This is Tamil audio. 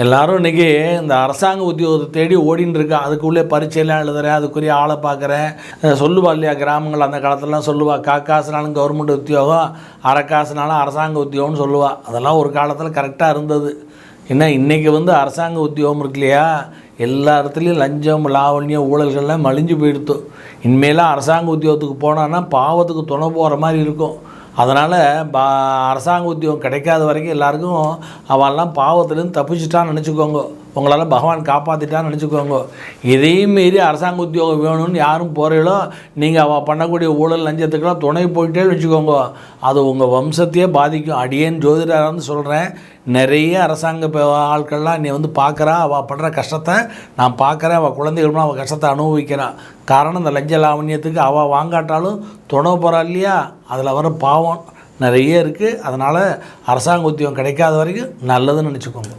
எல்லாரும் இன்றைக்கி இந்த அரசாங்க உத்தியோகத்தை தேடி ஓடின்னு இருக்கா. அதுக்குள்ளே பரீட்சையெல்லாம் எழுதுறேன் அதுக்குரிய ஆளை பார்க்குறேன். சொல்லுவா இல்லையா கிராமங்கள் அந்த காலத்துலலாம் சொல்லுவா காக்காசுனாலும் கவர்மெண்ட் உத்தியோகம் அரைக்காசுனாலும் அரசாங்க உத்தியோகம்னு சொல்லுவா. அதெல்லாம் ஒரு காலத்தில் கரெக்டாக இருந்தது. என்ன இன்றைக்கி வந்து அரசாங்க உத்தியோகம் இருக்கு இல்லையா? எல்லா இடத்துலையும் லஞ்சம் லாவண்யம் ஊழல்கள்லாம் மலிஞ்சு போயிடுத்து. இனிமேலாம் அரசாங்க உத்தியோகத்துக்கு போனான்னா பாவத்துக்கு துணை போகிற மாதிரி இருக்கும். அதனால் பா அரசாங்க உத்தியோகம் கிடைக்காத வரைக்கும் எல்லாருக்கும் அவெல்லாம் பாவத்துலேருந்து தப்பிச்சிட்டான்னு நினச்சிக்கோங்க. உங்களால் பகவான் காப்பாற்றிட்டான்னு நினச்சிக்கோங்க. இதையும் மீறி அரசாங்க உத்தியோகம் வேணும்னு யாரும் போகிறீங்களோ நீங்கள் அவள் பண்ணக்கூடிய ஊழல் லஞ்சத்துக்கெல்லாம் துணை போயிட்டே வச்சுக்கோங்க அது உங்கள் வம்சத்தையே பாதிக்கும். அடியேன் ஜோதிடராக வந்து சொல்கிறேன் நிறைய அரசாங்க ஆட்கள்லாம் நீ வந்து பார்க்குறா அவள் படுற கஷ்டத்தை நான் பார்க்குறேன் அவள் குழந்தைகளும் அவள் கஷ்டத்தை அனுபவிக்கிறான் காரணம் இந்த லஞ்ச லாவண்யத்துக்கு அவள் வாங்காட்டாலும் துணை போகிறா இல்லையா? அதில் வர பாவம் நிறைய இருக்குது அதனால் அரசாங்க உத்தியோகம் கிடைக்காத வரைக்கும் நல்லதுன்னு நினச்சிக்கோங்க.